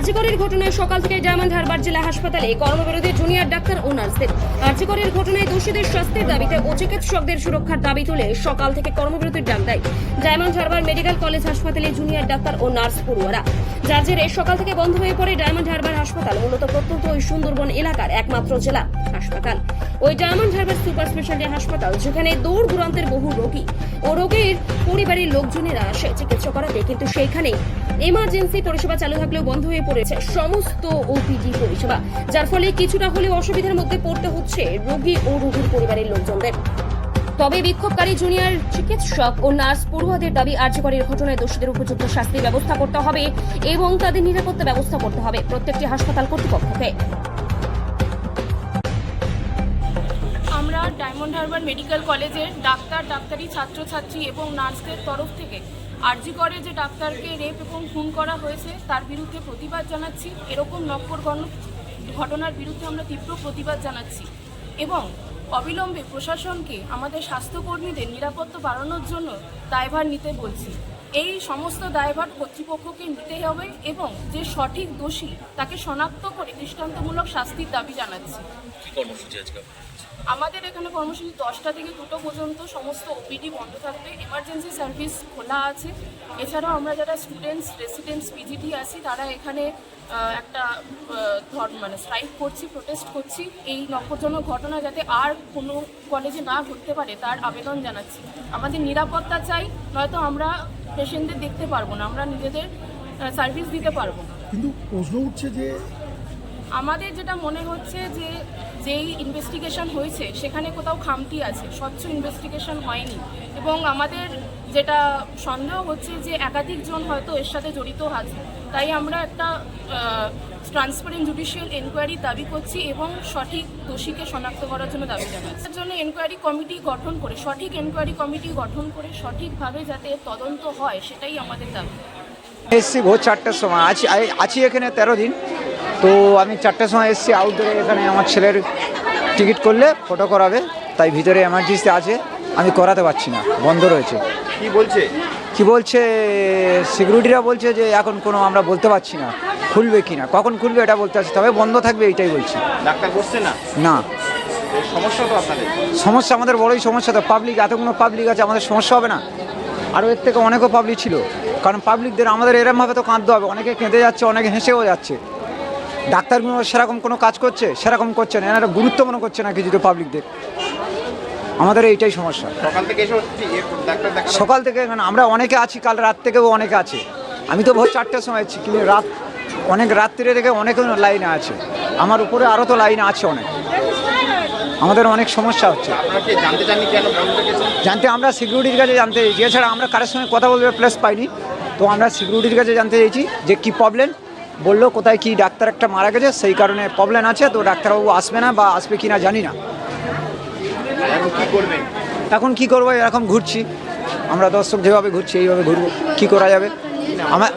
আরজিকরের ঘটনায় সকাল থেকে ডায়মন্ড হারবার জেলা হাসপাতালে কর্মবিরোধী জুনিয়র ডাক্তার ও নার্সদের আরজিকরের ঘটনায় দোষীদের শাস্তির দাবিতে ও চিকিৎসকদের সুরক্ষার দাবি তুলে সকাল থেকে কর্মবিরতির ডাক দেয় ডায়মন্ড হারবার মেডিকেল কলেজ হাসপাতালে জুনিয়র ডাক্তার ও নার্স পড়ুয়ারা। যার জেরে সকাল থেকে বন্ধ হয়ে পড়ে ডায়মন্ড হারবার হাসপাতাল, মূলত প্রত্যন্ত ওই সুন্দরবন এলাকার একমাত্র জেলা হাসপাতাল। ওই ডায়মন্ড হারবার সুপার স্পেশালিটি হাসপাতাল, যেখানে দূর দূরান্তের বহু ও রোগীর পরিবারের লোকজনেরা আসে চিকিৎসা করাতে, কিন্তু সেইখানেই এমার্জেন্সি পরিষেবা চালু থাকলেও বন্ধ হয়ে পড়েছে সমস্ত ওপিডি পরিষেবা। যার ফলে কিছুটা হলেও অসুবিধার মধ্যে পড়তে হচ্ছে রোগী ও রোগীর পরিবারের লোকজনদের। তবে বিক্ষোভকারী জুনিয়র চিকিৎসক ও নার্স পড়ুয়াদের দাবি আর্যকরের ঘটনায় দোষীদের উপযুক্ত শাস্তির ব্যবস্থা করতে হবে এবং তাদের নিরাপত্তা ব্যবস্থা করতে হবে প্রত্যেকটি হাসপাতাল কর্তৃপক্ষকে। আমরা ডায়মন্ড হারবার মেডিকেল কলেজের ডাক্তার, ডাক্তারি ছাত্রছাত্রী এবং নার্সদের তরফ থেকে আরজি করে যে ডাক্তারকে রেপ এবং খুন করা হয়েছে, তার বিরুদ্ধে প্রতিবাদ জানাচ্ছি। এরকম নক্করগণ ঘটনার বিরুদ্ধে আমরা তীব্র প্রতিবাদ জানাচ্ছি এবং অবিলম্বে প্রশাসনকে, আমাদের স্বাস্থ্যকর্মীদের নিরাপত্তা বাড়ানোর জন্য দায়ভার নিতে বলছি। এই সমস্ত দায়ভার কর্তৃপক্ষকে নিতে হবে এবং যে সঠিক দোষী তাকে শনাক্ত করে দৃষ্টান্তমূলক শাস্তির দাবি জানাচ্ছি। আমাদের এখানে কর্মসূচি দশটা থেকে দুটো পর্যন্ত সমস্ত ওপিডি বন্ধ থাকবে। এমার্জেন্সি সার্ভিস খোলা আছে। এছাড়াও আমরা যারা স্টুডেন্টস রেসিডেন্টস পিজিটি আছি তারা এখানে একটা ধর মানে স্ট্রাইক করছি প্রোটেস্ট করছি। এই নকরজনক ঘটনা যাতে আর কোনো কলেজে না ঘটতে পারে তার আবেদন জানাচ্ছি। আমাদের নিরাপত্তা চাই নয়তো আমরা পেশেন্টদের দেখতে পারব না আমরা নিজেদের সার্ভিস দিতে পারব না। কিন্তু প্রশ্ন উঠছে যে আমাদের যেটা মনে হচ্ছে যে যেই ইনভেস্টিগেশন হয়েছে, সেখানে কোথাও খামতি আছে, স্বচ্ছ ইনভেস্টিগেশন হয়নি। এবং আমাদের যেটা সন্দেহ হচ্ছে যে একাধিক জন হয়তো এর সাথে জড়িত আছে। তাই আমরা একটা ট্রান্সপারেন্ট জুডিশিয়াল এনকোয়ারি দাবি করছি এবং সঠিক দোষীকে শনাক্ত করার জন্য দাবি জানাচ্ছি। তার জন্য এনকোয়ারি কমিটি গঠন করে, সঠিক এনকোয়ারি কমিটি গঠন করে সঠিকভাবে যাতে তদন্ত হয়, সেটাই আমাদের দাবি। এসছি ভোর চারটের সময়। আছি আছি এখানে তেরো দিন। তো আমি চারটের সময় এসেছি আউটডোরে এখানে আমার ছেলের টিকিট করলে ফটো করাবে তাই ভিতরে এমার্জেন্সি আছে আমি করাতে পারছি না বন্ধ রয়েছে। কি বলছে? কি বলছে সিকিউরিটিরা বলছে যে এখন কোনো আমরা বলতে পারছি না খুলবে কি না কখন খুলবে এটা বলতে পারছি তবে বন্ধ থাকবে এইটাই বলছি। ডাক্তার বসছে না? না। সমস্যা তো আপনাদের। সমস্যা আমাদের বড়ই সমস্যা তো পাবলিক এতগুলো পাবলিক আছে আমাদের সমস্যা হবে না। আরও এর থেকে অনেকও পাবলিক ছিল কারণ পাবলিকদের আমাদের এরমভাবে তো কাঁদতে হবে অনেকে কেঁদে যাচ্ছে অনেকে হেসেও যাচ্ছে। ডাক্তারগুলো সেরকম কোনো কাজ করছে? সেরকম করছে না। এনারা গুরুত্ব মনে করছে না কিছু পাবলিকদের আমাদের এইটাই সমস্যা। সকাল থেকে মানে আমরা অনেকে আছি কাল রাত থেকেও অনেকে আছে। আমি তো ভোর চারটের সময় আছি কিন্তু রাত অনেক রাত্রিরে থেকে অনেকে লাইনে আছে। আমার উপরে আরও তো লাইন আছে অনেক। আমাদের অনেক সমস্যা হচ্ছে। জানতে আমরা সিকিউরিটির কাছে জানতে চাইছি। এছাড়া আমরা কারোর সঙ্গে কথা বলবে প্লেস পাইনি। তো আমরা সিকিউরিটির কাছে জানতে চাইছি যে কি প্রবলেম বলল কোথায় কি ডাক্তার একটা মারা গেছে সেই কারণে প্রবলেম আছে তো ডাক্তারবাবু আসবে না বা আসবে কি না জানি না। এখন কি এখন কি করব? এরকম ঘুরছি। আমরা দর্শক যেভাবে ঘুরছি এইভাবে ঘুরবো। কি করা যাবে? আমার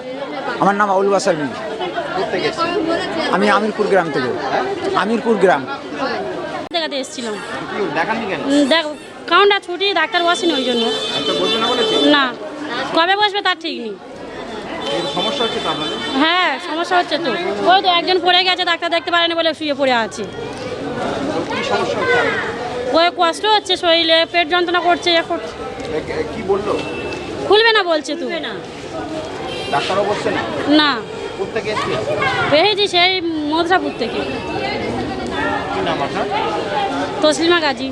আমার নাম আউল বাসার মিল আমি আমিরপুর গ্রাম থেকে। আমিরপুর গ্রাম। দেখাতে এসেছিলাম। দেখ কাউন্টার ছুটি ডাক্তার বসেনি ওই জন্য। না। কবে বসবে তার ঠিক নেই। সমস্যা হচ্ছে তো আপনাদের? হ্যাঁ সমস্যা হচ্ছে তো। ওই তো একজন পড়ে গেছে ডাক্তার দেখতে পারেনি বলে শুয়ে পড়ে আছে। কি সমস্যা হচ্ছে ওই কষ্ট হচ্ছে শরীরে পেট যন্ত্রণা করছে এ করছে। এ- এ- কি বলল? খুলবে না বলছে তো। ডাক্তারও বসছে না? পেয়েছি সেই মধুরাপুর থেকে। তসলিমা গাজী।